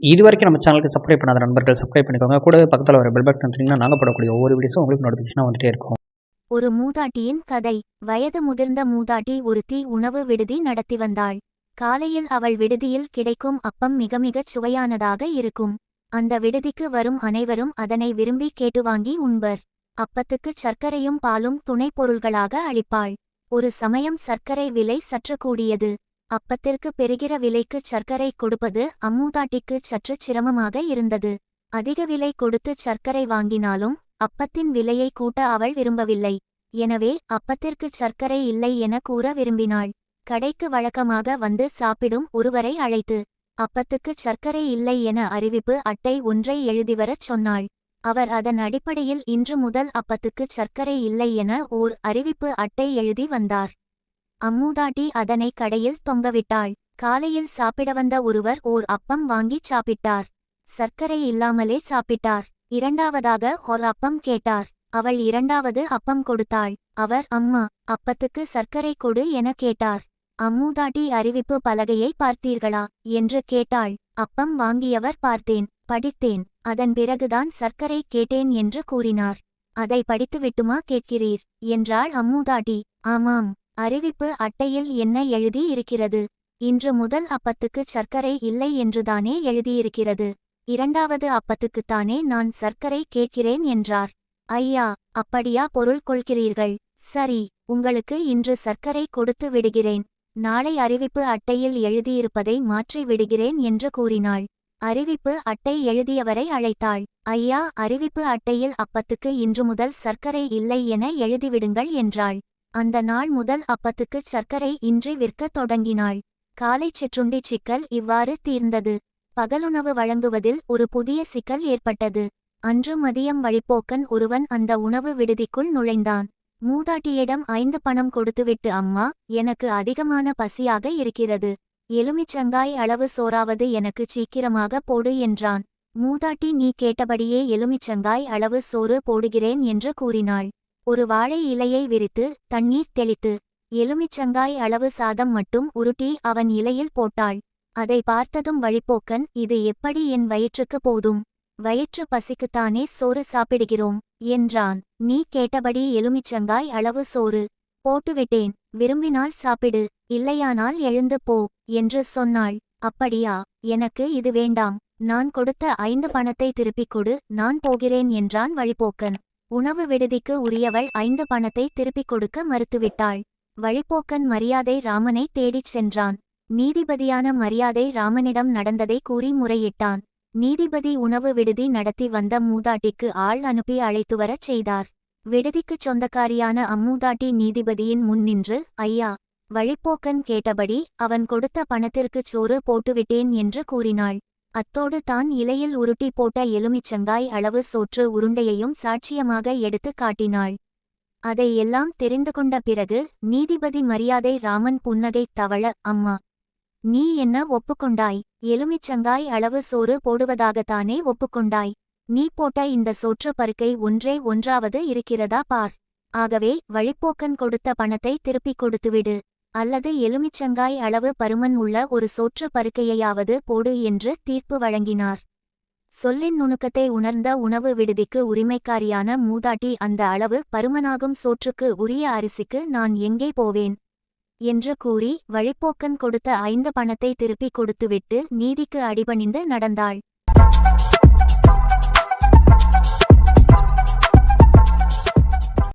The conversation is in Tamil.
இது வரைக்கும் நம்ம சேனலுக்கு சப்ஸ்கிரைப் பண்ணாத நண்பர்கள் சப்ஸ்கிரைப் பண்ணிக்கோங்க. கூடவே பக்கத்தில் ஒரு பெல் பட்டன் வந்தீங்கன்னா நாங்கள் போடக்கூடிய ஒவ்வொரு வீடியோஸும் உங்களுக்கு நோட்டிஃபிகேஷனாக வந்துட்டே இருக்கும். ஒரு மூதாட்டியின் கதை வயது முதிர்ந்த மூதாட்டி ஒரு தீ உணவு விடுதி நடத்தி வந்தாள். காலையில் அவள் விடுதியில் கிடைக்கும் அப்பம் மிக மிகச் சுவையானதாக இருக்கும். அந்த விடுதிக்கு வரும் அனைவரும் அதனை விரும்பி கேட்டு வாங்கி உண்பர். அப்பத்துக்கு சர்க்கரையும் பாலும் துணைப் பொருள்களாக அளிப்பாள். ஒரு சமயம் சர்க்கரை விலை சற்று கூடியது. அப்பத்திற்கு பெறுகிற விலைக்கு சர்க்கரை கொடுப்பது அம்மூதாட்டிக்கு சற்று சிரமமாக இருந்தது. அதிக விலை கொடுத்து சர்க்கரை வாங்கினாலும் அப்பத்தின் விலையை கூட்ட அவள் விரும்பவில்லை. எனவே அப்பத்திற்கு சர்க்கரை இல்லை என கூற விரும்பினாள். கடைக்கு வழக்கமாக வந்து சாப்பிடும் ஒருவரை அழைத்து அப்பத்துக்கு சர்க்கரை இல்லை என அறிவிப்பு அட்டை ஒன்றை எழுதிவரச் சொன்னாள். அவர் அதன் அடிப்படையில் இன்று முதல் அப்பத்துக்கு சர்க்கரை இல்லை என ஓர் அறிவிப்பு அட்டை எழுதி வந்தார். அம்மூதாட்டி அதனை கடையில் தொங்கவிட்டாள். காலையில் சாப்பிட வந்த ஒருவர் ஓர் அப்பம் வாங்கிச் சாப்பிட்டார். சர்க்கரை இல்லாமலே சாப்பிட்டார். இரண்டாவதாக ஒரு அப்பம் கேட்டார். அவள் இரண்டாவது அப்பம் கொடுத்தாள். அவர் அம்மா அப்பத்துக்கு சர்க்கரை கொடு என கேட்டார். அம்மூதாட்டி அறிவிப்பு பலகையை பார்த்தீர்களா? என்று கேட்டாள். அப்பம் வாங்கியவர் பார்த்தேன் படித்தேன். அதன் பிறகுதான் சர்க்கரை கேட்டேன் என்று கூறினார். அதை படித்துவிட்டுமா கேட்கிறீர்? என்றாள் அம்மூதாட்டி ஆமாம் அறிவிப்பு அட்டையில் என்ன எழுதி இருக்கிறது இன்று முதல் அப்பத்துக்கு சர்க்கரை இல்லை என்றுதானே எழுதியிருக்கிறது? இரண்டாவது அப்பத்துக்குத்தானே நான் சர்க்கரை கேட்கிறேன் என்றார். ஐயா அப்படியா பொருள் கொள்கிறீர்கள். சரி உங்களுக்கு இன்று சர்க்கரை கொடுத்து விடுகிறேன். நாளை அறிவிப்பு அட்டையில் எழுதியிருப்பதை மாற்றி விடுகிறேன் என்று கூறினாள். அறிவிப்பு அட்டை எழுதியவரை அழைத்தாள். ஐயா அறிவிப்பு அட்டையில் அப்பத்துக்கு இன்று முதல் சர்க்கரை இல்லை என எழுதிவிடுங்கள் என்றாள். அந்த நாள் முதல் அப்பத்துக்கு சர்க்கரை இன்றி விற்கத் தொடங்கினாள். காலை சிற்றுண்டி சிக்கல் இவ்வாறு தீர்ந்தது. பகலுணவு வழங்குவதில் ஒரு புதிய சிக்கல் ஏற்பட்டது. அன்று மதியம் வழிப்போக்கன் ஒருவன் அந்த உணவு விடுதிக்குள் நுழைந்தான். மூதாட்டியிடம் ஐந்து பணம் கொடுத்துவிட்டு அம்மா எனக்கு அதிகமான பசியாக இருக்கிறது. எலுமிச்சங்காய் அளவு சோறாவது எனக்கு சீக்கிரமாக போடு என்றான். மூதாட்டி நீ கேட்டபடியே எலுமிச்சங்காய் அளவு சோறு போடுகிறேன் என்று கூறினாள். ஒரு வாழை இலையை விரித்து தண்ணீர் தெளித்து எலுமிச்சங்காய் அளவு சாதம் மட்டும் உருட்டி அவன் இலையில் போட்டாள். அதை பார்த்ததும் வழிப்போக்கன் இது எப்படி என் வயிற்றுக்கு போதும்? வயிற்று பசிக்குத்தானே சோறு சாப்பிடுகிறோம்? என்றான். நீ கேட்டபடி எலுமிச்சங்காய் அளவு சோறு. போட்டுவிட்டேன். விரும்பினால் சாப்பிடு. இல்லையானால் எழுந்து போ என்று சொன்னாள். அப்படியா? எனக்கு இது வேண்டாம். நான் கொடுத்த ஐந்து பணத்தை திருப்பிக் கொடு. நான் போகிறேன் என்றான் வழிப்போக்கன். உணவு விடுதிக்கு உரியவள் ஐந்து பணத்தை திருப்பிக் கொடுக்க மறுத்துவிட்டாள். வழிப்போக்கன் மரியாதை ராமனை தேடிச் சென்றான். நீதிபதியான மரியாதை ராமனிடம் நடந்ததை கூறி முறையிட்டான். நீதிபதி உணவு விடுதி நடத்தி வந்த மூதாட்டிக்கு ஆள் அனுப்பி அழைத்து வரச் செய்தார். விடுதிக்குச் சொந்தக்காரியான அம்மூதாட்டி நீதிபதியின் முன் நின்று ஐயா வழிப்போக்கன் கேட்டபடி அவன் கொடுத்த பணத்திற்குச் சோறு போட்டுவிட்டேன் என்று கூறினாள். அத்தோடு தான் இலையில் உருட்டி போட்ட எலுமிச்சங்காய் அளவு சோற்று உருண்டையையும் சாட்சியமாக எடுத்துக் காட்டினாள். அதை எல்லாம் தெரிந்து கொண்ட பிறகு நீதிபதி மரியாதை ராமன் புன்னகை தவழ அம்மா நீ என்ன ஒப்புக்கொண்டாய்? எலுமிச்சங்காய் அளவு சோறு போடுவதாகத்தானே ஒப்புக்கொண்டாய்? நீ போட்ட இந்த சோற்று பருக்கை ஒன்றே ஒன்றாவது இருக்கிறதா பார். ஆகவே வழிப்போக்கன் கொடுத்த பணத்தை திருப்பிக் கொடுத்துவிடு. அல்லது எலுமிச்சங்காய் அளவு பருமன் உள்ள ஒரு சோற்று பருக்கையையாவது போடு என்று தீர்ப்பு வழங்கினார். சொல்லின் நுணுக்கத்தை உணர்ந்த உணவு விடுதிக்கு உரிமைக்காரியான மூதாட்டி அந்த அளவு பருமனாகும் சோற்றுக்கு உரிய அரிசிக்கு நான் எங்கே போவேன்? என்று கூறி வழிப்போக்கன் கொடுத்த ஐந்து பணத்தை திருப்பிக் கொடுத்துவிட்டு நீதிக்கு அடிபணிந்து நடந்தாள்.